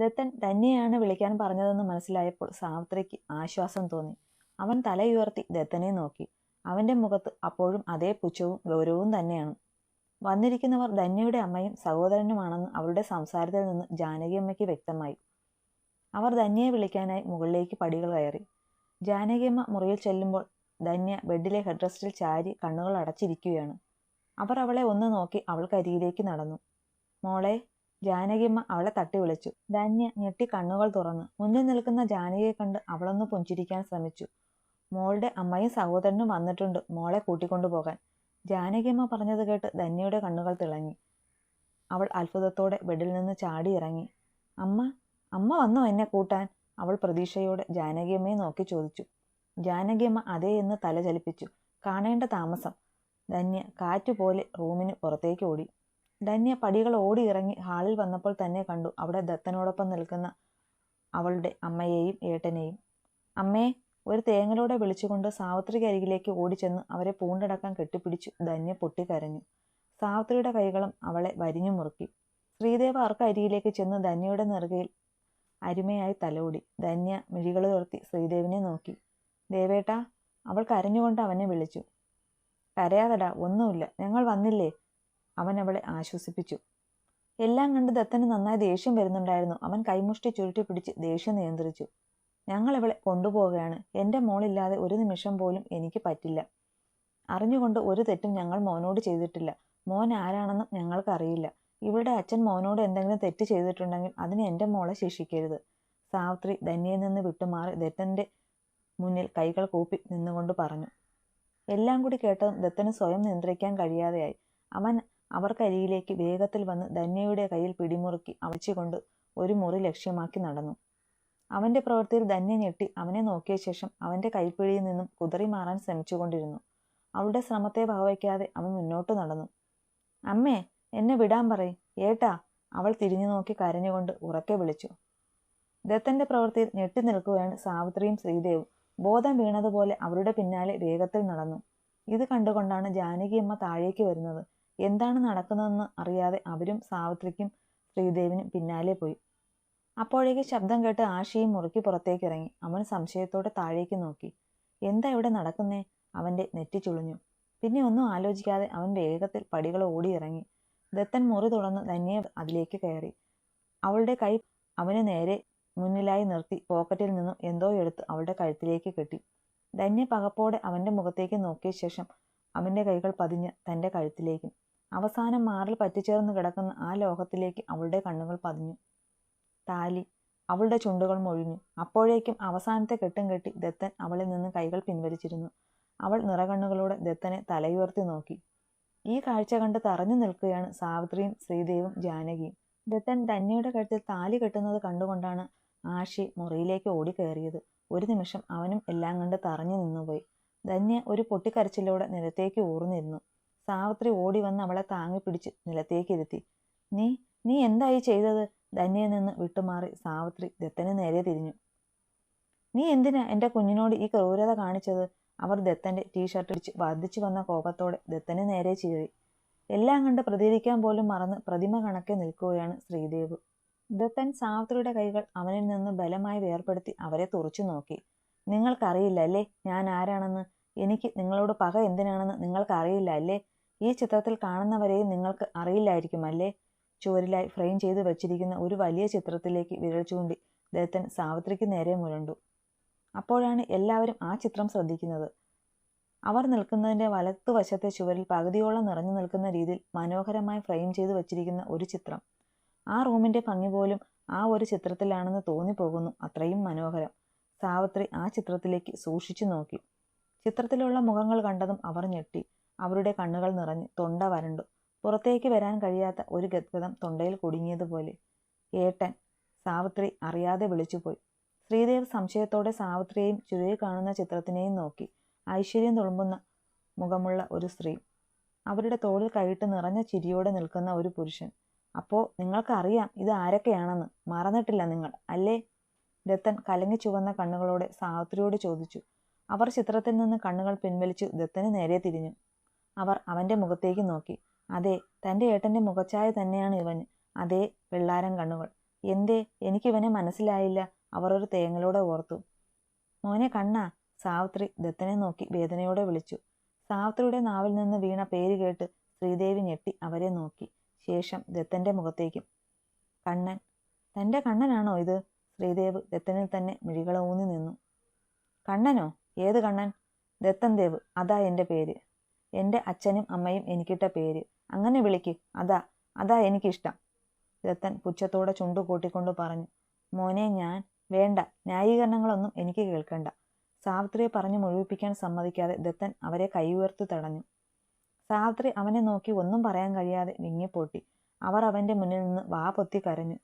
ദത്തൻ തന്നെയാണ് വിളിക്കാൻ പറഞ്ഞതെന്ന് മനസ്സിലായപ്പോൾ സാവിത്രിക്ക് ആശ്വാസം തോന്നി. അവൻ തലയുയർത്തി ദത്തനെ നോക്കി. അവന്റെ മുഖത്ത് അപ്പോഴും അതേ പുച്ഛവും ഗൗരവവും തന്നെയാണ്. വന്നിരിക്കുന്നവർ ധന്യയുടെ അമ്മയും സഹോദരനുമാണെന്ന് അവരുടെ സംസാരത്തിൽ നിന്ന് ജാനകിയമ്മയ്ക്ക് വ്യക്തമായി. അവർ ധന്യയെ വിളിക്കാനായി മുകളിലേക്ക് പടികൾ കയറി. ജാനകിയമ്മ മുറിയിൽ ചെല്ലുമ്പോൾ ധന്യ ബെഡിലെ ഹെഡ്റസ്റ്റിൽ ചാരി കണ്ണുകൾ അടച്ചിരിക്കുകയാണ്. അവർ അവളെ ഒന്ന് നോക്കി അവൾക്കരികിലേക്ക് നടന്നു. മോളെ ജാനകിയമ്മ അവളെ തട്ടി വിളിച്ചു. ധന്യ ഞെട്ടി കണ്ണുകൾ തുറന്നു. മുന്നിൽ നിൽക്കുന്ന ജാനകിയെ കണ്ട് അവളൊന്ന് പുഞ്ചിരിക്കാൻ ശ്രമിച്ചു. മോളുടെ അമ്മയും സഹോദരനും വന്നിട്ടുണ്ട്. മോളെ കൂട്ടിക്കൊണ്ടുപോകാൻ ജാനകിയമ്മ പറഞ്ഞത് കേട്ട് ധന്യയുടെ കണ്ണുകൾ തിളങ്ങി. അവൾ അത്ഭുതത്തോടെ ബെഡിൽ നിന്ന് ചാടി ഇറങ്ങി. അമ്മ അമ്മ വന്നോ എന്നെ കൂട്ടാൻ? അവൾ പ്രതീക്ഷയോടെ ജാനകിയമ്മയെ നോക്കി ചോദിച്ചു. ജാനകിയമ്മ അതേ എന്ന് തല ചലിപ്പിച്ചു. കാണേണ്ട താമസം. ധന്യ കാറ്റുപോലെ റൂമിന് പുറത്തേക്ക് ഓടി. ധന്യ പടികൾ ഓടി ഇറങ്ങി ഹാളിൽ വന്നപ്പോൾ തന്നെ കണ്ടു അവിടെ ദത്തനോടൊപ്പം നിൽക്കുന്ന അവളുടെ അമ്മയെയും ഏട്ടനെയും. അമ്മേ ഒരു തേങ്ങലോടെ വിളിച്ചുകൊണ്ട് സാവിത്രിക്ക് അരികിലേക്ക് ഓടിച്ചെന്ന് അവരെ പൂണ്ടടക്കാൻ കെട്ടിപ്പിടിച്ചു ധന്യ പൊട്ടിക്കരഞ്ഞു. സാവിത്രിയുടെ കൈകളും അവളെ വരിഞ്ഞു മുറുക്കി. ശ്രീദേവ ആർക്ക് അരിയിലേക്ക് ചെന്ന് ധന്യയുടെ നെറുകയിൽ അരുമയായി തലോടി. ധന്യ മിഴികൾ ഉയർത്തി ശ്രീദേവിനെ നോക്കി. ദേവേട്ട അവൾ കരഞ്ഞുകൊണ്ട് അവനെ വിളിച്ചു. കരയാതടാ ഒന്നുമില്ല. ഞങ്ങൾ വന്നില്ലേ? അവൻ അവളെ ആശ്വസിപ്പിച്ചു. എല്ലാം കണ്ട് ദത്തന് നന്നായി ദേഷ്യം വരുന്നുണ്ടായിരുന്നു. അവൻ കൈമുഷ്ടി ചുരുട്ടി പിടിച്ച് ദേഷ്യം നിയന്ത്രിച്ചു. ഞങ്ങൾ ഇവളെ കൊണ്ടുപോവുകയാണ്. എന്റെ മോളില്ലാതെ ഒരു നിമിഷം പോലും എനിക്ക് പറ്റില്ല. അറിഞ്ഞുകൊണ്ട് ഒരു തെറ്റും ഞങ്ങൾ മോനോട് ചെയ്തിട്ടില്ല. മോൻ ആരാണെന്നും ഞങ്ങൾക്കറിയില്ല ഇവളുടെ അച്ഛൻ മോനോട് എന്തെങ്കിലും തെറ്റ് ചെയ്തിട്ടുണ്ടെങ്കിൽ അതിന് എന്റെ മോളെ ശിക്ഷിക്കരുത്. സാവിത്രി ധന്യയിൽ നിന്ന് വിട്ടുമാറി ദത്തന്റെ മുന്നിൽ കൈകൾ കൂപ്പി നിന്നുകൊണ്ട് പറഞ്ഞു. എല്ലാം കൂടി കേട്ടതും ദത്തന് സ്വയം നിയന്ത്രിക്കാൻ കഴിയാതെയായി. അവൻ അവർക്കരികിലേക്ക് വേഗത്തിൽ വന്ന് ധന്യയുടെ കയ്യിൽ പിടിമുറുക്കി അവച്ചുകൊണ്ട് ഒരു മുറി ലക്ഷ്യമാക്കി നടന്നു. അവന്റെ പ്രവൃത്തിയിൽ ധന്യ ഞെട്ടി അവനെ നോക്കിയ ശേഷം അവന്റെ കൈപ്പിടിയിൽ നിന്നും കുതറി മാറാൻ ശ്രമിച്ചുകൊണ്ടിരുന്നു. അവളുടെ ശ്രമത്തെ വകവയ്ക്കാതെ അവൻ മുന്നോട്ട് നടന്നു. അമ്മേ എന്നെ വിടാൻ പറയും. ഏട്ടാ അവൾ തിരിഞ്ഞു നോക്കി കരഞ്ഞുകൊണ്ട് ഉറക്കെ വിളിച്ചു. ദത്തന്റെ പ്രവൃത്തിയിൽ ഞെട്ടി നിൽക്കുകയാണ് സാവിത്രിയും ശ്രീദേവും. ബോധം വീണതുപോലെ അവരുടെ പിന്നാലെ വേഗത്തിൽ നടന്നു. ഇത് കണ്ടുകൊണ്ടാണ് ജാനകിയമ്മ താഴേക്ക് വരുന്നത്. എന്താണ് നടക്കുന്നതെന്ന് അറിയാതെ അവരും സാവിത്രിക്കും ശ്രീദേവിനും പിന്നാലെ പോയി. അപ്പോഴേക്ക് ശബ്ദം കേട്ട് ആശയും മുറുക്കി പുറത്തേക്ക് ഇറങ്ങി. അവൻ സംശയത്തോടെ താഴേക്ക് നോക്കി. എന്താ ഇവിടെ നടക്കുന്നേ? അവന്റെ നെറ്റി ചുളിഞ്ഞു. പിന്നെ ഒന്നും ആലോചിക്കാതെ അവൻ വേഗത്തിൽ പടികൾ ഓടിയിറങ്ങി. ദത്തൻ മുറി തുടർന്ന് തന്നെ അതിലേക്ക് കയറി. അവളുടെ കൈ അവന് നേരെ മുന്നിലായി നിർത്തി പോക്കറ്റിൽ നിന്നും എന്തോ എടുത്ത് അവളുടെ കഴുത്തിലേക്ക് കെട്ടി. ധന്യ പകപ്പോടെ അവന്റെ മുഖത്തേക്ക് നോക്കിയ ശേഷം അവന്റെ കൈകൾ പതിഞ്ഞ് തന്റെ കഴുത്തിലേക്കും. അവസാനം മാറിൽ പറ്റിച്ചേർന്ന് കിടക്കുന്ന ആ ലോകത്തിലേക്ക് അവളുടെ കണ്ണുകൾ പതിഞ്ഞു. താലി അവളുടെ ചുണ്ടുകൾ മൊഴിഞ്ഞു. അപ്പോഴേക്കും അവസാനത്തെ കെട്ടും കെട്ടി ദത്തൻ അവളിൽ നിന്ന് കൈകൾ പിൻവലിച്ചിരുന്നു. അവൾ നിറകണ്ണുകളോടെ ദത്തനെ തലയുയർത്തി നോക്കി. ഈ കാഴ്ച കണ്ട് തറഞ്ഞു നിൽക്കുകയാണ് സാവിത്രിയും ശ്രീദേവും ജാനകിയും. ദത്തൻ ധന്യയുടെ കഴുത്തിൽ താലി കെട്ടുന്നത് കണ്ടുകൊണ്ടാണ് ആഷി മുറിയിലേക്ക് ഓടിക്കയറിയത്. ഒരു നിമിഷം അവനും എല്ലാം കണ്ട് തറഞ്ഞു നിന്നുപോയി. ധന്യ ഒരു പൊട്ടിക്കരച്ചിലൂടെ നിലത്തേക്ക് ഊർന്നിരുന്നു. സാവിത്രി ഓടി വന്ന് അവളെ താങ്ങി പിടിച്ച് നിലത്തേക്ക് ഇരുത്തി. നീ നീ എന്തായി ചെയ്തത്? ധന്യയിൽ നിന്ന് വിട്ടുമാറി സാവിത്രി ദത്തന് നേരെ തിരിഞ്ഞു. നീ എന്തിനാ എന്റെ കുഞ്ഞിനോട് ഈ ക്രൂരത കാണിച്ചത്? അവർ ദത്തന്റെ ടീഷർട്ട് ഇടിച്ച് വർദ്ധിച്ചു വന്ന കോപത്തോടെ ദത്തന് നേരെ ചീറി. എല്ലാം കണ്ട് പ്രതികരിക്കാൻ പോലും മറന്ന് പ്രതിമ കണക്കെ നിൽക്കുകയാണ് ശ്രീദേവ്. ദത്തൻ സാവിത്രിയുടെ കൈകൾ അവനിൽ നിന്ന് ബലമായി വേർപ്പെടുത്തി അവരെ തുറച്ചു നോക്കി. നിങ്ങൾക്കറിയില്ല അല്ലേ ഞാൻ ആരാണെന്ന്? എനിക്ക് നിങ്ങളോട് പക എന്തിനാണെന്ന് നിങ്ങൾക്കറിയില്ല അല്ലേ? ഈ ചിത്രത്തിൽ കാണുന്നവരെയും നിങ്ങൾക്ക് അറിയില്ലായിരിക്കും അല്ലേ? ചുവരിലായി ഫ്രെയിം ചെയ്തു വച്ചിരിക്കുന്ന ഒരു വലിയ ചിത്രത്തിലേക്ക് വിരൽ ചൂണ്ടി ദത്തൻ സാവിത്രിക്ക് നേരെ മുരണ്ടു അപ്പോഴാണ് എല്ലാവരും ആ ചിത്രം ശ്രദ്ധിക്കുന്നത്. അവർ നിൽക്കുന്നതിന്റെ വലത്തുവശത്തെ ചുവരിൽ പകുതിയോളം നിറഞ്ഞു നിൽക്കുന്ന രീതിയിൽ മനോഹരമായി ഫ്രെയിം ചെയ്തു വച്ചിരിക്കുന്ന ഒരു ചിത്രം. ആ റൂമിന്റെ ഭംഗി പോലും ആ ഒരു ചിത്രത്തിലാണെന്ന് തോന്നിപ്പോകുന്നു അത്രയും മനോഹരം. സാവിത്രി ആ ചിത്രത്തിലേക്ക് സൂക്ഷിച്ചു നോക്കി. ചിത്രത്തിലുള്ള മുഖങ്ങൾ കണ്ടതും അവർ ഞെട്ടി. അവരുടെ കണ്ണുകൾ നിറഞ്ഞു തൊണ്ട വരണ്ടു. പുറത്തേക്ക് വരാൻ കഴിയാത്ത ഒരു ഗദ്ഗതം തൊണ്ടയിൽ കുടുങ്ങിയതുപോലെ. ഏട്ടൻ സാവിത്രി അറിയാതെ വിളിച്ചുപോയി. ശ്രീദേവ് സംശയത്തോടെ സാവിത്രിയെയും ചുരുയിൽ കാണുന്ന ചിത്രത്തിനെയും നോക്കി. ഐശ്വര്യം തുളുമ്പുന്ന മുഖമുള്ള ഒരു സ്ത്രീ. അവരുടെ തോളിൽ കൈയിട്ട് നിറഞ്ഞ ചിരിയോടെ നിൽക്കുന്ന ഒരു പുരുഷൻ. അപ്പോൾ നിങ്ങൾക്കറിയാം ഇത് ആരൊക്കെയാണെന്ന്. മറന്നിട്ടില്ല നിങ്ങൾ അല്ലേ? ദത്തൻ കലങ്ങി ചുവന്ന കണ്ണുകളോടെ സാവിത്രിയോട് ചോദിച്ചു. അവർ ചിത്രത്തിൽ നിന്ന് കണ്ണുകൾ പിൻവലിച്ചു ദത്തന് നേരെ തിരിഞ്ഞു. അവർ അവന്റെ മുഖത്തേക്ക് നോക്കി. അതെ തന്റെ ഏട്ടന്റെ മുഖച്ചായ തന്നെയാണ് ഇവന്. അതേ വെള്ളാരം കണ്ണുകൾ. എന്തേ എനിക്കിവനെ മനസ്സിലായില്ല. അവർ ഒരു തേങ്ങലോടെ ഓർത്തു. മോനെ കണ്ണാ സാവിത്രി ദത്തനെ നോക്കി വേദനയോടെ വിളിച്ചു. സാവിത്രിയുടെ നാവിൽ നിന്ന് വീണ പേര് കേട്ട് ശ്രീദേവി ഞെട്ടി അവരെ നോക്കി. ശേഷം ദത്തന്റെ മുഖത്തേക്കും കണ്ണൻ തന്റെ കണ്ണനാണോ ഇത്? ശ്രീദേവ് ദത്തനിൽ തന്നെ മിഴികളൂന്നി നിന്നു. കണ്ണനോ? ഏത് കണ്ണൻ? ദത്തൻ ദേവ്. അതാ എന്റെ പേര്. എന്റെ അച്ഛനും അമ്മയും എനിക്കിട്ട പേര്. അങ്ങനെ വിളിക്ക്. അതാ അതാ എനിക്കിഷ്ടം. രത്തൻ പുച്ഛത്തോടെ ചുണ്ടു കൂട്ടിക്കൊണ്ട് പറഞ്ഞു. മോനെ ഞാൻ വേണ്ട. ന്യായീകരണങ്ങളൊന്നും എനിക്ക് കേൾക്കണ്ട. സാവിത്രിയെ പറഞ്ഞു മുഴുവിപ്പിക്കാൻ സമ്മതിക്കാതെ ദത്തൻ അവരെ കൈയുയർത്തി തടഞ്ഞു. സാവിത്രി അവനെ നോക്കി ഒന്നും പറയാൻ കഴിയാതെ വിങ്ങിപ്പൊട്ടി. അവർ അവന്റെ മുന്നിൽ നിന്ന് വാ പൊത്തി കരഞ്ഞു.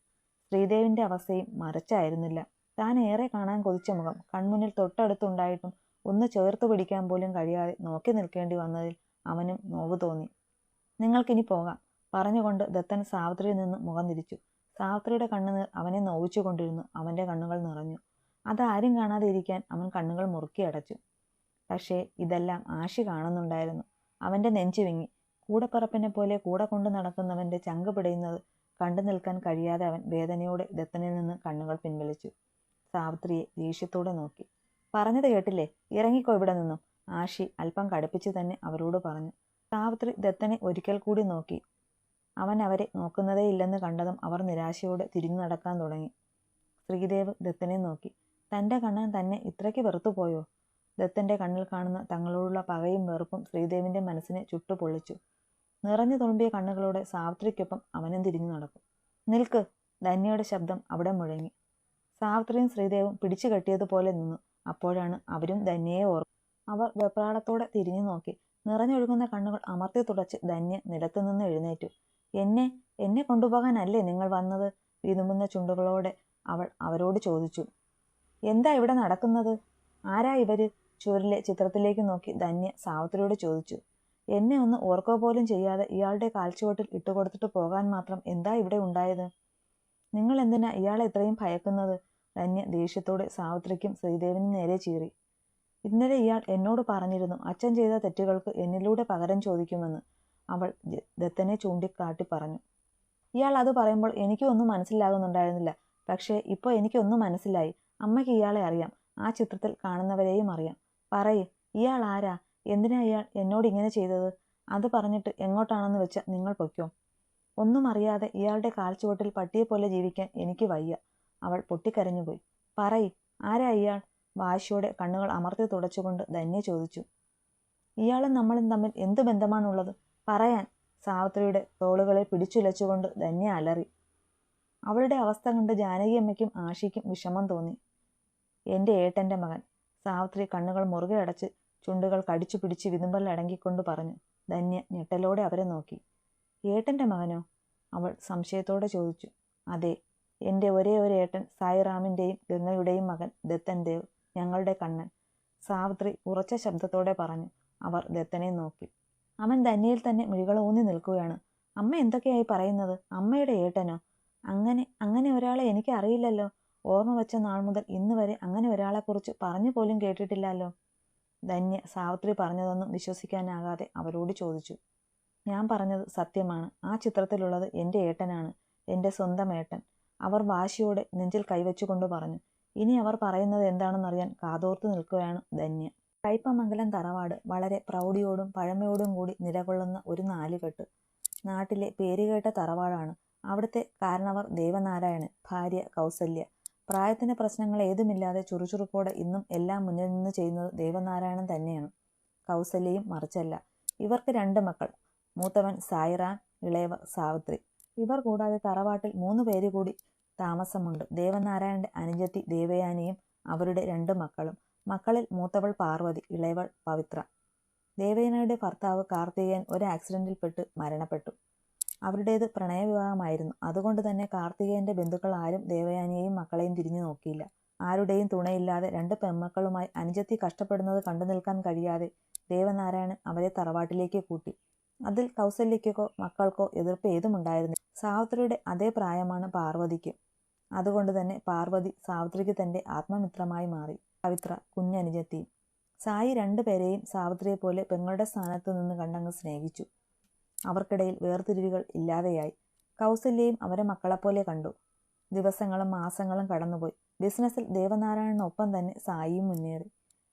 ശ്രീദേവിന്റെ അവസ്ഥയും മറച്ചായിരുന്നില്ല. താൻ ഏറെ കാണാൻ കൊതിച്ച മുഖം. കൺമുന്നിൽ തൊട്ടടുത്തുണ്ടായിട്ടും ഒന്ന് ചേർത്ത് പിടിക്കാൻ പോലും കഴിയാതെ നോക്കി നിൽക്കേണ്ടി വന്നതിൽ അവനും നോവ് തോന്നി. നിങ്ങൾക്കിനി പോകാം പറഞ്ഞുകൊണ്ട് ദത്തൻ സാവിത്രിയിൽ നിന്ന് മുഖം തിരിച്ചു. സാവിത്രിയുടെ കണ്ണുനീർ അവനെ നോവിച്ചു കൊണ്ടിരുന്നു. അവന്റെ കണ്ണുകൾ നിറഞ്ഞു. അതാരും കാണാതെ ഇരിക്കാൻ അവൻ കണ്ണുകൾ മുറുക്കി അടച്ചു. പക്ഷേ ഇതെല്ലാം ആശി കാണുന്നുണ്ടായിരുന്നു. അവന്റെ നെഞ്ചു വിങ്ങി. കൂടപ്പറപ്പിനെ പോലെ കൂടെ കൊണ്ടു നടക്കുന്നവന്റെ ചങ്ക് പിടയുന്നത് കണ്ടു നിൽക്കാൻ കഴിയാതെ അവൻ വേദനയോടെ ദത്തനിൽ നിന്ന് കണ്ണുകൾ പിൻവലിച്ചു. സാവിത്രിയെ ദേഷ്യത്തോടെ നോക്കി. പറഞ്ഞത് കേട്ടില്ലേ? ഇറങ്ങിക്കോ ഇവിടെ നിന്നും. ആഷി അല്പം കടുപ്പിച്ച് തന്നെ അവരോട് പറഞ്ഞു. സാവിത്രി ദത്തനെ ഒരിക്കൽ കൂടി നോക്കി. അവൻ അവരെ നോക്കുന്നതേ ഇല്ലെന്ന് കണ്ടതും അവർ നിരാശയോടെ തിരിഞ്ഞു നടക്കാൻ തുടങ്ങി. ശ്രീദേവ് ദത്തനെ നോക്കി. തന്റെ കണ്ണൻ തന്നെ ഇത്രയ്ക്ക് വെറുത്തുപോയോ ദത്തന്റെ കണ്ണിൽ കാണുന്ന തങ്ങളോടുള്ള പകയും വെറുപ്പും ശ്രീദേവിന്റെ മനസ്സിനെ ചുട്ടുപൊള്ളിച്ചു. നിറഞ്ഞു തുളുമ്പിയ കണ്ണുകളോടെ സാവിത്രിക്കൊപ്പം അവനും തിരിഞ്ഞു നടക്കും. നിൽക്ക്. ധന്യയുടെ ശബ്ദം അവിടെ മുഴങ്ങി. സാവിത്രിയും ശ്രീദേവും പിടിച്ചു കെട്ടിയതുപോലെ നിന്നു. അപ്പോഴാണ് അവരും ധന്യയെ ഓർക്കും അവർ വെപ്രാളത്തോടെ തിരിഞ്ഞു നോക്കി. നിറഞ്ഞൊഴുകുന്ന കണ്ണുകൾ അമർത്തി തുടച്ച് ധന്യ നിലത്തു നിന്ന് എഴുന്നേറ്റു. എന്നെ എന്നെ കൊണ്ടുപോകാനല്ലേ നിങ്ങൾ വന്നത്? വിതുമ്പുന്ന ചുണ്ടുകളോടെ അവൾ അവരോട് ചോദിച്ചു. എന്താ ഇവിടെ നടക്കുന്നത്? ആരാ ഇവർ? ചുവരിലെ ചിത്രത്തിലേക്ക് നോക്കി ധന്യ സാവത്രിയോട് ചോദിച്ചു. എന്നെ ഒന്ന് ഓർക്കോ പോലും ചെയ്യാതെ ഇയാളുടെ കാൽച്ചുവട്ടിൽ ഇട്ടുകൊടുത്തിട്ട് പോകാൻ മാത്രം എന്താ ഇവിടെ ഉണ്ടായത്? നിങ്ങൾ എന്തിനാ ഇയാളെ ഇത്രയും ഭയക്കുന്നത്? ധന്യ ദേഷ്യത്തോടെ സാവിത്രിക്കും ശ്രീദേവിനും നേരെ ചീറി. ഇന്നലെ ഇയാൾ എന്നോട് പറഞ്ഞിരുന്നു അച്ഛൻ ചെയ്ത തെറ്റുകൾക്ക് എന്നിലൂടെ പകരം ചോദിക്കുമെന്ന്. അവൾ ദത്തനെ ചൂണ്ടിക്കാട്ടി പറഞ്ഞു. ഇയാൾ അത് പറയുമ്പോൾ എനിക്കൊന്നും മനസ്സിലാകുന്നുണ്ടായിരുന്നില്ല. പക്ഷേ ഇപ്പോൾ എനിക്കൊന്നും മനസ്സിലായി. അമ്മയ്ക്ക് ഇയാളെ അറിയാം. ആ ചിത്രത്തിൽ കാണുന്നവരെയും അറിയാം. പറയ് ഇയാൾ ആരാ? എന്തിനാ ഇയാൾ എന്നോട് ഇങ്ങനെ ചെയ്തത്? അത് പറഞ്ഞിട്ട് എങ്ങോട്ടാണെന്ന് വെച്ചാൽ നിങ്ങൾ പൊയ്ക്കോ. ഒന്നും അറിയാതെ ഇയാളുടെ കാൽച്ചുവട്ടിൽ പട്ടിയെ പോലെ ജീവിക്കാൻ എനിക്ക് വയ്യ. അവൾ പൊട്ടിക്കരഞ്ഞുപോയി പറയ് ആരാ ഇയാൾ? വാശിയോടെ കണ്ണുകൾ അമർത്തി തുടച്ചുകൊണ്ട് ധന്യ ചോദിച്ചു. ഇയാളും നമ്മളും തമ്മിൽ എന്ത് ബന്ധമാണുള്ളത്? പറയാൻ. സാവിത്രിയുടെ തോളുകളെ പിടിച്ചുലച്ചുകൊണ്ട് ധന്യ അലറി. അവളുടെ അവസ്ഥ കണ്ട് ജാനകിയമ്മയ്ക്കും ആഷിക്കും വിഷമം തോന്നി. എന്റെ ഏട്ടന്റെ മകൻ സാവിത്രി കണ്ണുകൾ മുറുകെ അടച്ച് ചുണ്ടുകൾ കടിച്ചു പിടിച്ച് വിതുമ്പലടങ്ങിക്കൊണ്ട് പറഞ്ഞു. ധന്യ ഞെട്ടലോടെ അവരെ നോക്കി. ഏട്ടന്റെ മകനോ? അവൾ സംശയത്തോടെ ചോദിച്ചു. അതെ എന്റെ ഒരേ ഒരു ഏട്ടൻ സായിറാമിന്റെയും ഗംഗയുടെയും മകൻ ദത്തൻ ദേവ് ഞങ്ങളുടെ കണ്ണൻ. സാവിത്രി ഉറച്ച ശബ്ദത്തോടെ പറഞ്ഞു അവർ ദത്തനെ നോക്കി. അവൻ ധന്യയിൽ തന്നെ മിഴികൾ ഊന്നി നിൽക്കുകയാണ്. അമ്മ എന്തൊക്കെയായി പറയുന്നത്? അമ്മയുടെ ഏട്ടനോ? അങ്ങനെ അങ്ങനെ ഒരാളെ എനിക്ക് അറിയില്ലല്ലോ. ഓർമ്മ വെച്ച നാൾ മുതൽ ഇന്ന് വരെ അങ്ങനെ ഒരാളെക്കുറിച്ച് പറഞ്ഞു പോലും കേട്ടിട്ടില്ലല്ലോ. ധന്യ സാവിത്രി പറഞ്ഞതൊന്നും വിശ്വസിക്കാനാകാതെ അവരോട് ചോദിച്ചു ഞാൻ പറഞ്ഞത് സത്യമാണ്. ആ ചിത്രത്തിലുള്ളത് എന്റെ ഏട്ടനാണ് എന്റെ സ്വന്തം ഏട്ടൻ. അവർ വാശിയോടെ നെഞ്ചിൽ കൈവച്ചുകൊണ്ട് പറഞ്ഞു ഇനി അവർ പറയുന്നത് എന്താണെന്നറിയാൻ കാതോർത്ത് നിൽക്കുകയാണ് ധന്യ കയ്പമംഗലം തറവാട് വളരെ പ്രൗഢിയോടും പഴമയോടും കൂടി നിലകൊള്ളുന്ന ഒരു നാലുകെട്ട് നാട്ടിലെ പേരുകേട്ട തറവാടാണ്. അവിടുത്തെ കാരണവർ ദേവനാരായണൻ ഭാര്യ കൗസല്യ. പ്രായത്തിന്റെ പ്രശ്നങ്ങൾ ഏതുമില്ലാതെ ചുറുചുറുക്കോടെ ഇന്നും എല്ലാം മുന്നിൽ നിന്ന് ചെയ്യുന്നത് ദേവനാരായണൻ തന്നെയാണ്. കൗസല്യയും മറിച്ചല്ല. ഇവർക്ക് രണ്ട് മക്കൾ. മൂത്തവൻ സായിറാൻ ഇളയവർ സാവിത്രി. ഇവർ കൂടാതെ തറവാട്ടിൽ മൂന്ന് പേര് കൂടി താമസമുണ്ട്. ദേവനാരായണന്റെ അനുജത്തി ദേവയാനിയും അവരുടെ രണ്ട് മക്കളും. മക്കളിൽ മൂത്തവൾ പാർവതി ഇളയവൾ പവിത്ര. ദേവയാനിയുടെ ഭർത്താവ് കാർത്തികേയൻ ഒരു ആക്സിഡന്റിൽപ്പെട്ട് മരണപ്പെട്ടു. അവരുടേത് പ്രണയവിവാഹമായിരുന്നു. അതുകൊണ്ട് തന്നെ കാർത്തികേയന്റെ ബന്ധുക്കൾ ആരും ദേവയാനിയെയും മക്കളെയും തിരിഞ്ഞു നോക്കിയില്ല. ആരുടെയും തുണയില്ലാതെ രണ്ട് പെൺമക്കളുമായി അനുജത്തി കഷ്ടപ്പെടുന്നത് കണ്ടു നിൽക്കാൻ കഴിയാതെ ദേവനാരായണൻ അവരെ തറവാട്ടിലേക്ക് കൂട്ടി. അതിൽ കൗസല്യക്കോ മക്കൾക്കോ എതിർപ്പ് ഏതുമുണ്ടായിരുന്നില്ല. സാവിത്രിയുടെ അതേ പ്രായമാണ് പാർവതിക്ക്. അതുകൊണ്ട് തന്നെ പാർവതി സാവിത്രിക്ക് തന്റെ ആത്മമിത്രമായി മാറി. പവിത്ര കുഞ്ഞനുജത്തിയും സായി രണ്ടുപേരെയും സാവിത്രിയെ പോലെ പെങ്ങളുടെ സ്ഥാനത്ത് നിന്ന് കണ്ടങ്ങ് സ്നേഹിച്ചു. അവർക്കിടയിൽ വേർതിരിവുകൾ ഇല്ലാതെയായി. കൗസല്യയും അവരെ മക്കളെപ്പോലെ കണ്ടു. ദിവസങ്ങളും മാസങ്ങളും കടന്നുപോയി. ബിസിനസ്സിൽ ദേവനാരായണനൊപ്പം തന്നെ സായിയും മുന്നേറി.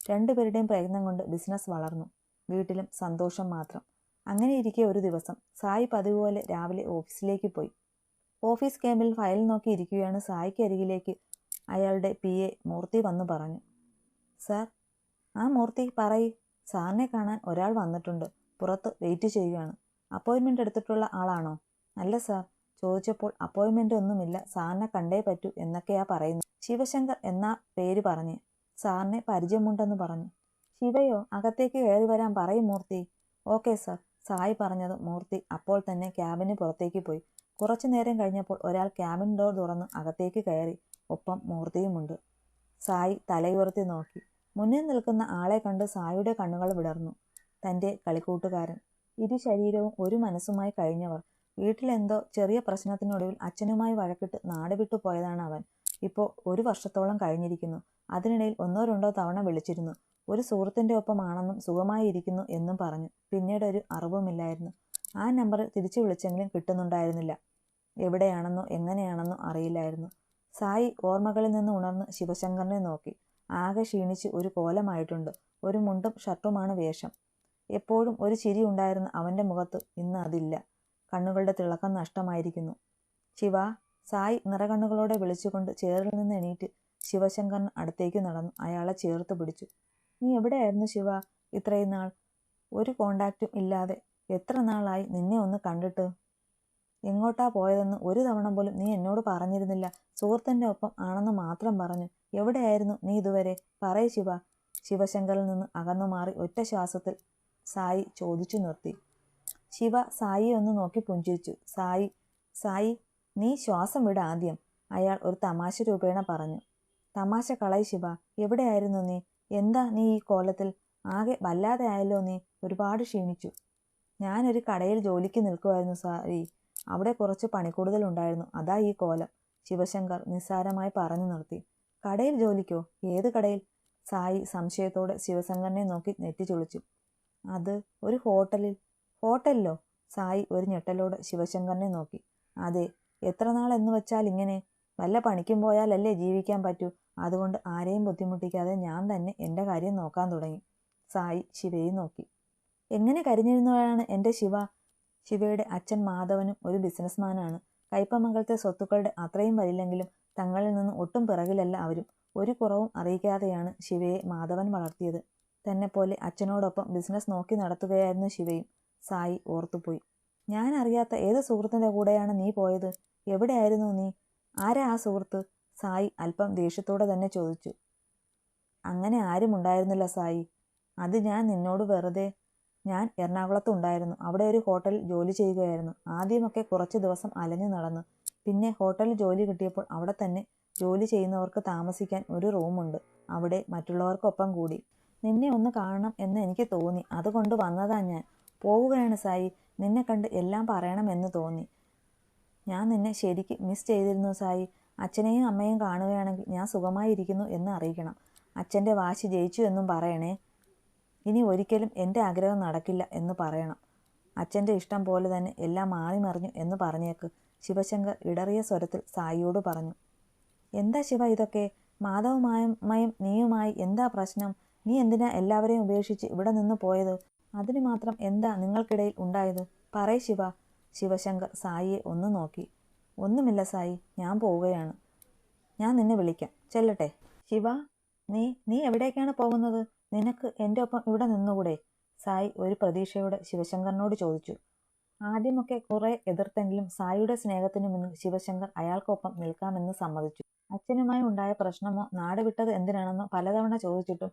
രണ്ടുപേരുടെയും പ്രയത്നം കൊണ്ട് ബിസിനസ് വളർന്നു. വീട്ടിലും സന്തോഷം മാത്രം. അങ്ങനെ ഇരിക്കെ ഒരു ദിവസം സായി പതിവ് പോലെ രാവിലെ ഓഫീസിലേക്ക് പോയി. ഓഫീസ് ക്യാമ്പിൽ ഫയൽ നോക്കി ഇരിക്കുകയാണ് സായിക്ക് അരികിലേക്ക് അയാളുടെ പി. എ. മൂർത്തി വന്നു പറഞ്ഞു. സാർ ആ മൂർത്തി പറയ്. സാറിനെ കാണാൻ ഒരാൾ വന്നിട്ടുണ്ട്. പുറത്ത് വെയിറ്റ് ചെയ്യുകയാണ്. അപ്പോയിൻമെന്റ് എടുത്തിട്ടുള്ള ആളാണോ? അല്ല സാർ. ചോദിച്ചപ്പോൾ അപ്പോയിൻമെന്റ് ഒന്നുമില്ല. സാറിനെ കണ്ടേ പറ്റൂ എന്നൊക്കെയാ പറയുന്നത്. ശിവശങ്കർ എന്ന പേര് പറഞ്ഞ് സാറിനെ പരിചയമുണ്ടെന്ന് പറഞ്ഞു. ശിവയോ അകത്തേക്ക് കയറി വരാൻ പറയും മൂർത്തി. Okay sir. സായി പറഞ്ഞത് മൂർത്തി അപ്പോൾ തന്നെ ക്യാബിന് പുറത്തേക്ക് പോയി. കുറച്ചു നേരം കഴിഞ്ഞപ്പോൾ ഒരാൾ ക്യാബിൻ ഡോർ തുറന്ന് അകത്തേക്ക് കയറി. ഒപ്പം മൂർത്തിയുമുണ്ട്. സായി തലയുയർത്തി നോക്കി. മുന്നിൽ നിൽക്കുന്ന ആളെ കണ്ട് സായിയുടെ കണ്ണുകൾ വിടർന്നു. തന്റെ കളിക്കൂട്ടുകാരൻ. ഇരു ശരീരവും ഒരു മനസ്സുമായി കഴിഞ്ഞവർ. വീട്ടിലെന്തോ ചെറിയ പ്രശ്നത്തിനൊടുവിൽ അച്ഛനുമായി വഴക്കിട്ട് നാട് വിട്ടു പോയതാണ് അവൻ. ഇപ്പോൾ ഒരു വർഷത്തോളം കഴിഞ്ഞിരിക്കുന്നു. അതിനിടയിൽ ഒന്നോ രണ്ടോ തവണ വിളിച്ചിരുന്നു. ഒരു സുഹൃത്തിന്റെ ഒപ്പമാണെന്നും സുഖമായിരിക്കുന്നു എന്നും പറഞ്ഞു. പിന്നീട് ഒരു അറിവുമില്ലായിരുന്നു. ആ നമ്പർ തിരിച്ചു വിളിച്ചെങ്കിലും കിട്ടുന്നുണ്ടായിരുന്നില്ല. എവിടെയാണെന്നോ എങ്ങനെയാണെന്നോ അറിയില്ലായിരുന്നു. സായി ഓർമ്മകളിൽ നിന്ന് ഉണർന്ന് ശിവശങ്കറിനെ നോക്കി. ആകെ ക്ഷീണിച്ച് ഒരു കോലമായിട്ടുണ്ട്. ഒരു മുണ്ടും ഷർട്ടുമാണ് വേഷം. എപ്പോഴും ഒരു ചിരി ഉണ്ടായിരുന്ന അവന്റെ മുഖത്ത് ഇന്ന് അതില്ല. കണ്ണുകളുടെ തിളക്കം നഷ്ടമായിരിക്കുന്നു. ശിവ സായി നിറകണ്ണുകളോടെ വിളിച്ചുകൊണ്ട് ചേറിൽ നിന്ന് എണീറ്റ് ശിവശങ്കറിന് അടുത്തേക്ക് നടന്നു. അയാളെ ചേർത്ത് പിടിച്ചു. നീ എവിടെയായിരുന്നു ശിവ? ഇത്രയും നാൾ. ഒരു കോണ്ടാക്റ്റും ഇല്ലാതെ. എത്ര നാളായി നിന്നെ ഒന്ന് കണ്ടിട്ട്? എങ്ങോട്ടാ പോയതെന്ന് ഒരു തവണ പോലും നീ എന്നോട് പറഞ്ഞിരുന്നില്ല. സുഹൃത്തിന്റെ ഒപ്പം ആണെന്ന് മാത്രം പറഞ്ഞു. എവിടെയായിരുന്നു നീ ഇതുവരെ? പറയ ശിവ. ശിവശങ്കറിൽ നിന്ന് അകന്നു മാറി ഒറ്റ ശ്വാസത്തിൽ സായി ചോദിച്ചു നിർത്തി. ശിവ സായി ഒന്ന് നോക്കി പുഞ്ചിരിച്ചു. സായി സായി നീ ശ്വാസം വിട ആദ്യം. അയാൾ ഒരു തമാശ രൂപേണ പറഞ്ഞു. തമാശ കളയി ശിവ. എവിടെയായിരുന്നു നീ? എന്താ നീ ഈ കോലത്തിൽ? ആകെ വല്ലാതെ ആയല്ലോ നീ. ഒരുപാട് ക്ഷീണിച്ചു. ഞാനൊരു കടയിൽ ജോലിക്ക് നിൽക്കുമായിരുന്നു സാരി അവിടെ കുറച്ച് പണി പണിക്കൂടുതലുണ്ടായിരുന്നു. അതാ ഈ കോലം. ശിവശങ്കർ നിസ്സാരമായി പറഞ്ഞു നിർത്തി. കടയിൽ ജോലിക്കോ? ഏത് കടയിൽ? സായി സംശയത്തോടെ ശിവശങ്കറിനെ നോക്കി നെറ്റി ചുളിച്ചു. അത് ഒരു ഹോട്ടലിൽ. ഹോട്ടലിലോ? സായി ഒരു ഞെട്ടലോടെ ശിവശങ്കറിനെ നോക്കി. അതെ എത്ര നാൾ എന്ന് വെച്ചാൽ ഇങ്ങനെ? വല്ല പണിക്കും പോയാലല്ലേ ജീവിക്കാൻ പറ്റൂ. അതുകൊണ്ട് ആരെയും ബുദ്ധിമുട്ടിക്കാതെ ഞാൻ തന്നെ എന്റെ കാര്യം നോക്കാൻ തുടങ്ങി. സായി ശിവയെ നോക്കി. എങ്ങനെ കരിഞ്ഞിരുന്നവരാണ് എന്റെ ശിവ? ശിവയുടെ അച്ഛൻ മാധവനും ഒരു ബിസിനസ്മാനാണ്. കയ്പമംഗലത്തെ സ്വത്തുക്കളുടെ അത്രയും വരില്ലെങ്കിലും തങ്ങളിൽ നിന്ന് ഒട്ടും പിറകിലല്ല അവരും. ഒരു കുറവും അറിയിക്കാതെയാണ് ശിവയെ മാധവൻ വളർത്തിയത്. തന്നെ പോലെ അച്ഛനോടൊപ്പം ബിസിനസ് നോക്കി നടത്തുകയായിരുന്നു ശിവയും. സായി ഓർത്തുപോയി. ഞാൻ അറിയാത്ത ഏത് സുഹൃത്തിന്റെ കൂടെയാണ് നീ പോയത്? എവിടെയായിരുന്നു നീ? ആരാ ആ സുഹൃത്ത്? സായി അല്പം ദേഷ്യത്തോടെ തന്നെ ചോദിച്ചു. അങ്ങനെ ആരും ഉണ്ടായിരുന്നില്ല സായി. അത് ഞാൻ നിന്നോട് വെറുതെ ഞാൻ എറണാകുളത്ത് ഉണ്ടായിരുന്നു. അവിടെ ഒരു ഹോട്ടലിൽ ജോലി ചെയ്യുകയായിരുന്നു. ആദ്യമൊക്കെ കുറച്ച് ദിവസം അലഞ്ഞു നടന്നു. പിന്നെ ഹോട്ടലിൽ ജോലി കിട്ടിയപ്പോൾ അവിടെ തന്നെ ജോലി ചെയ്യുന്നവർക്ക് താമസിക്കാൻ ഒരു റൂമുണ്ട്. അവിടെ മറ്റുള്ളവർക്കൊപ്പം കൂടി. നിന്നെ ഒന്ന് കാണണം എന്ന് എനിക്ക് തോന്നി. അതുകൊണ്ട് വന്നതാ ഞാൻ. പോവുകയാണ് സായി. നിന്നെ കണ്ട് എല്ലാം പറയണമെന്ന് തോന്നി. ഞാൻ നിന്നെ ശരിക്ക് മിസ് ചെയ്തിരുന്നു സായി. അച്ഛനെയും അമ്മയും കാണുകയാണെങ്കിൽ ഞാൻ സുഖമായിരിക്കുന്നു എന്ന് അറിയിക്കണം. അച്ഛന്റെ വാശി ജയിച്ചു എന്നും പറയണേ. ഇനി ഒരിക്കലും എന്റെ ആഗ്രഹം നടക്കില്ല എന്ന് പറയണം. അച്ഛന്റെ ഇഷ്ടം പോലെ തന്നെ എല്ലാം മാറി മറിഞ്ഞു എന്ന് പറഞ്ഞേക്ക് ശിവശങ്കർ ഇടറിയ സ്വരത്തിൽ സായിയോട് പറഞ്ഞു. എന്താ ശിവ ഇതൊക്കെ? മാധവമായും നീയുമായി എന്താ പ്രശ്നം? നീ എന്തിനാ എല്ലാവരെയും ഉപേക്ഷിച്ച് ഇവിടെ നിന്ന് പോയത്? അതിന് മാത്രം എന്താ നിങ്ങൾക്കിടയിൽ ഉണ്ടായത്? പറയ ശിവ. ശിവശങ്കർ സായിയെ ഒന്ന് നോക്കി. ഒന്നുമില്ല സായി ഞാൻ പോവുകയാണ്. ഞാൻ നിന്നെ വിളിക്കാം. ചെല്ലട്ടെ. ശിവ നീ നീ എവിടേക്കാണ് പോകുന്നത്? നിനക്ക് എന്റെ ഒപ്പം ഇവിടെ നിന്നുകൂടെ? സായി ഒരു പ്രതീക്ഷയോടെ ശിവശങ്കറിനോട് ചോദിച്ചു. ആദ്യമൊക്കെ കുറെ എതിർത്തെങ്കിലും സായിയുടെ സ്നേഹത്തിനു മുന്നിൽ ശിവശങ്കർ അയാൾക്കൊപ്പം നിൽക്കാമെന്ന് സമ്മതിച്ചു. അച്ഛനുമായി ഉണ്ടായ പ്രശ്നമോ നാട് വിട്ടത് എന്തിനാണെന്നോ പലതവണ ചോദിച്ചിട്ടും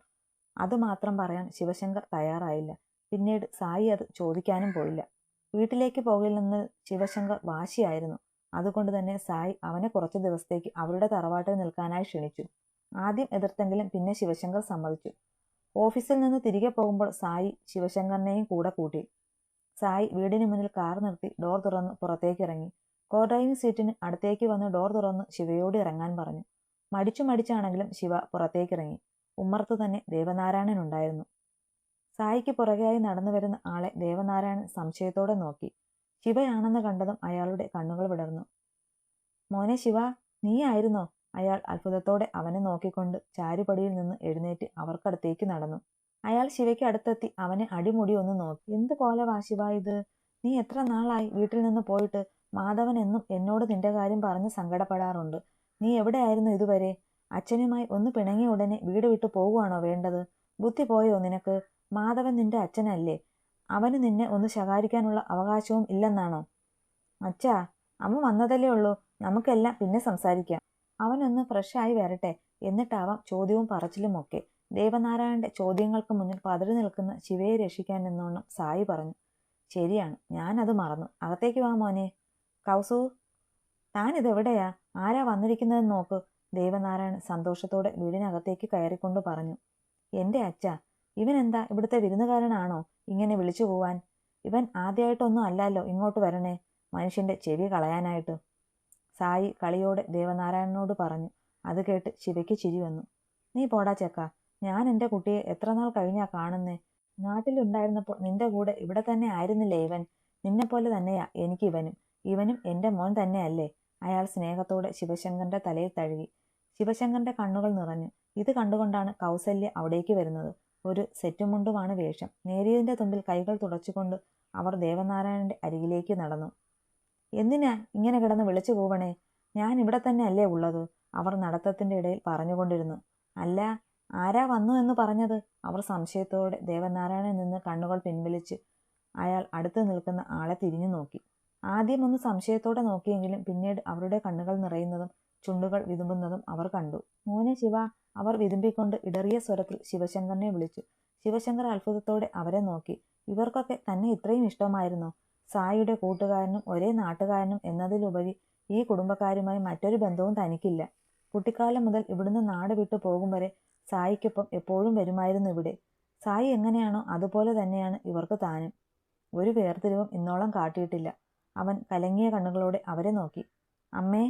അത് മാത്രം പറയാൻ ശിവശങ്കർ തയ്യാറായില്ല. പിന്നീട് സായി അത് ചോദിക്കാനും പോയില്ല. വീട്ടിലേക്ക് പോകില്ലെന്ന് ശിവശങ്കർ വാശിയായിരുന്നു. അതുകൊണ്ട് തന്നെ സായി അവനെ കുറച്ചു ദിവസത്തേക്ക് അവരുടെ തറവാട്ടിൽ നിൽക്കാനായി ക്ഷണിച്ചു. ആദ്യം എതിർത്തെങ്കിലും പിന്നെ ശിവശങ്കർ സമ്മതിച്ചു. ഓഫീസിൽ നിന്ന് തിരികെ പോകുമ്പോൾ സായി ശിവശങ്കറിനെയും കൂടെ കൂട്ടി. സായി വീടിന് മുന്നിൽ കാർ നിർത്തി ഡോർ തുറന്ന് പുറത്തേക്ക് ഇറങ്ങി. കോ ഡ്രൈവിംഗ് സീറ്റിന് അടുത്തേക്ക് വന്ന് ഡോർ തുറന്ന് ശിവയോട് ഇറങ്ങാൻ പറഞ്ഞു. മടിച്ചു മടിച്ചാണെങ്കിലും ശിവ പുറത്തേക്ക് ഇറങ്ങി. ഉമ്മർത്ത് തന്നെ ദേവനാരായണൻ ഉണ്ടായിരുന്നു. സായിക്ക് പുറകെയായി നടന്നു വരുന്ന ആളെ ദേവനാരായണൻ സംശയത്തോടെ നോക്കി. ശിവയാണെന്ന് കണ്ടതും അയാളുടെ കണ്ണുകൾ വിടർന്നു. മോനെ ശിവ നീയായിരുന്നോ അയാൾ അത്ഭുതത്തോടെ അവനെ നോക്കിക്കൊണ്ട് ചാരുപടിയിൽ നിന്ന് എഴുന്നേറ്റ് അവർക്കടുത്തേക്ക് നടന്നു. അയാൾ ശിവയ്ക്ക് അടുത്തെത്തി അവനെ അടിമുടി ഒന്ന് നോക്കി. എന്ത് പോലെ വാ ശിവ ഇത്? നീ എത്ര നാളായി വീട്ടിൽ നിന്ന് പോയിട്ട് മാധവൻ എന്നും എന്നോട് നിന്റെ കാര്യം പറഞ്ഞ് സങ്കടപ്പെടാറുണ്ട്. നീ എവിടെയായിരുന്നു ഇതുവരെ? അച്ഛനുമായി ഒന്ന് പിണങ്ങിയ ഉടനെ വീട് വിട്ടു പോവുകയാണോ വേണ്ടത്? ബുദ്ധി പോയോ നിനക്ക്? മാധവൻ നിന്റെ അച്ഛനല്ലേ. അവന് നിന്നെ ഒന്ന് ശകാരിക്കാനുള്ള അവകാശവും ഇല്ലെന്നാണോ? അച്ഛാ അമ്മ വന്നതല്ലേ ഉള്ളൂ. നമുക്കെല്ലാം പിന്നെ സംസാരിക്കാം. അവനൊന്ന് ഫ്രഷായി വരട്ടെ. എന്നിട്ടാവാം ചോദ്യവും പറച്ചിലും ഒക്കെ. ദേവനാരായണന്റെ ചോദ്യങ്ങൾക്ക് മുന്നിൽ പതറി നിൽക്കുന്ന ശിവയെ രക്ഷിക്കാൻ എന്നോണം സായി പറഞ്ഞു. ശരിയാണ് ഞാനത് മറന്നു. അകത്തേക്ക് വാ മോനെ. കൗസു താൻ ഇതെവിടെയാ ആരാ വന്നിരിക്കുന്നതെന്ന് നോക്ക്. ദേവനാരായണൻ സന്തോഷത്തോടെ വീടിനകത്തേക്ക് കയറിക്കൊണ്ട് പറഞ്ഞു. എന്റെ അച്ഛ ഇവൻ എന്താ ഇവിടുത്തെ വിരുന്നുകാരനാണോ ഇങ്ങനെ വിളിച്ചു പോവാൻ? ഇവൻ ആദ്യമായിട്ടൊന്നും അല്ലല്ലോ ഇങ്ങോട്ട് വരണേ മനുഷ്യന്റെ ചെവി കളയാനായിട്ട്. സായി കളിയോടെ ദേവനാരായണനോട് പറഞ്ഞു. അത് കേട്ട് ശിവയ്ക്ക് ചിരി വന്നു. നീ പോടാ ചെക്ക ഞാൻ എന്റെ കുട്ടിയെ എത്ര നാൾ കഴിഞ്ഞാ കാണുന്നേ? നാട്ടിലുണ്ടായിരുന്നപ്പോൾ നിന്റെ കൂടെ ഇവിടെ തന്നെ ആയിരുന്നില്ലേ ഇവൻ? നിന്നെപ്പോലെ തന്നെയാ എനിക്ക് ഇവനും. ഇവനും എന്റെ മോൻ തന്നെയല്ലേ? അയാൾ സ്നേഹത്തോടെ ശിവശങ്കറിന്റെ തലയിൽ തഴുകി. ശിവശങ്കറിന്റെ കണ്ണുകൾ നിറഞ്ഞു. ഇത് കണ്ടുകൊണ്ടാണ് കൗസല്യ അവിടേക്ക് വരുന്നത്. ഒരു സെറ്റുമുണ്ടുമാണ് വേഷം. നേരിയതിന്റെ തുമ്പിൽ കൈകൾ തുടച്ചുകൊണ്ട് അവർ ദേവനാരായണന്റെ അരികിലേക്ക് നടന്നു. എന്തിനാ ഇങ്ങനെ കിടന്ന് വിളിച്ചു പോവണേ ഞാൻ ഇവിടെ തന്നെ അല്ലേ ഉള്ളത്? അവർ നടത്തത്തിന്റെ ഇടയിൽ പറഞ്ഞുകൊണ്ടിരുന്നു. അല്ല ആരാ വന്നു എന്ന് പറഞ്ഞത്? അവർ സംശയത്തോടെ ദേവനാരായണൻ നിന്ന് കണ്ണുകൾ പിൻവലിച്ച് അയാൾ അടുത്ത് നിൽക്കുന്ന ആളെ തിരിഞ്ഞു നോക്കി ആദ്യം ഒന്ന് സംശയത്തോടെ നോക്കിയെങ്കിലും പിന്നീട് അവരുടെ കണ്ണുകൾ നിറയുന്നതും ചുണ്ടുകൾ വിതുമ്പുന്നതും അവർ കണ്ടു. മോനെ ശിവ അവർ വിതുമ്പിക്കൊണ്ട് ഇടറിയ സ്വരത്തിൽ ശിവശങ്കറിനെ വിളിച്ചു. ശിവശങ്കർ അത്ഭുതത്തോടെ അവരെ നോക്കി. ഇവർക്കൊക്കെ തന്നെ ഇത്രയും ഇഷ്ടമായിരുന്നോ? സായിയുടെ കൂട്ടുകാരനും ഒരേ നാട്ടുകാരനും എന്നതിലുപരി ഈ കുടുംബക്കാരുമായി മറ്റൊരു ബന്ധവും തനിക്കില്ല. കുട്ടിക്കാലം മുതൽ ഇവിടുന്ന് നാട് വിട്ടു പോകും വരെ സായിക്കൊപ്പം എപ്പോഴും വരുമായിരുന്നു ഇവിടെ. സായി എങ്ങനെയാണോ അതുപോലെ തന്നെയാണ് ഇവർക്ക് താനും. ഒരു വേർതിരിവും ഇന്നോളം കാട്ടിയിട്ടില്ല. അവൻ കലങ്ങിയ കണ്ണുകളോടെ അവരെ നോക്കി. അമ്മേ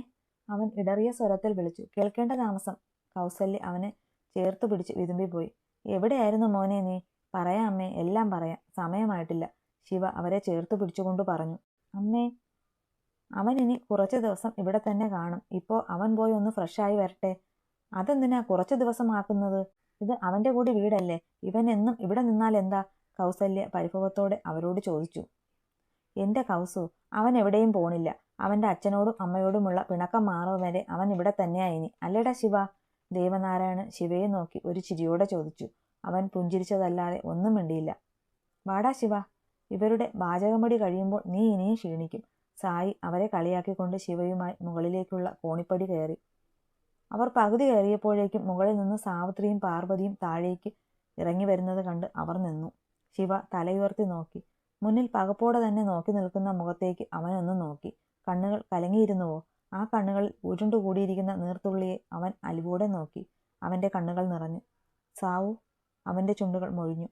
അവൻ ഇടറിയ സ്വരത്തിൽ വിളിച്ചു. കേൾക്കേണ്ട താമസം. കൗസല്യ അവനെ ചേർത്ത് പിടിച്ച് വിതുമ്പിപ്പോയി എവിടെയായിരുന്നു മോനെ നീ? പറയാം അമ്മേ എല്ലാം പറയാം. സമയമായിട്ടില്ല. ശിവ അവരെ ചേർത്ത് പിടിച്ചുകൊണ്ട് പറഞ്ഞു. അമ്മേ അവൻ ഇനി കുറച്ച് ദിവസം ഇവിടെ തന്നെ കാണും. ഇപ്പോൾ അവൻ പോയി ഒന്ന് ഫ്രഷായി വരട്ടെ. അതെന്തിനാ കുറച്ച് ദിവസം ആക്കുന്നത് ഇത് അവന്റെ കൂടി വീടല്ലേ? ഇവൻ എന്നും ഇവിടെ നിന്നാൽ എന്താ? കൗസല്യ പരിഭവത്തോടെ അവരോട് ചോദിച്ചു. എന്റെ കൗസു അവൻ എവിടെയും പോണില്ല. അവന്റെ അച്ഛനോടും അമ്മയോടുമുള്ള പിണക്കം മാറും വരെ അവൻ ഇവിടെ തന്നെയായിനി. അല്ലേടാ ശിവ? ദേവനാരായണൻ ശിവയെ നോക്കി ഒരു ചിരിയോടെ ചോദിച്ചു. അവൻ പുഞ്ചിരിച്ചതല്ലാതെ ഒന്നും മിണ്ടിയില്ല. വാടാ ശിവ ഇവരുടെ വാചകമടി കഴിയുമ്പോൾ നീ ഇനിയും ക്ഷീണിക്കും. സായി അവരെ കളിയാക്കിക്കൊണ്ട് ശിവയുമായി മുകളിലേക്കുള്ള കോണിപ്പടി കയറി. അവർ പകുതി കയറിയപ്പോഴേക്കും മുകളിൽ നിന്ന് സാവിത്രിയും പാർവതിയും താഴേക്ക് ഇറങ്ങി വരുന്നത് കണ്ട് അവർ നിന്നു. ശിവ തലയുയർത്തി നോക്കി. മുന്നിൽ പകപ്പോടെ തന്നെ നോക്കി നിൽക്കുന്ന മുഖത്തേക്ക് അവനൊന്ന് നോക്കി. കണ്ണുകൾ കലങ്ങിയിരുന്നുവോ? ആ കണ്ണുകളിൽ ഉരുണ്ടുകൂടിയിരിക്കുന്ന നീർത്തുള്ളിയെ അവൻ അലിവോടെ നോക്കി. അവന്റെ കണ്ണുകൾ നിറഞ്ഞു. സാവു അവന്റെ ചുണ്ടുകൾ മൊഴിഞ്ഞു.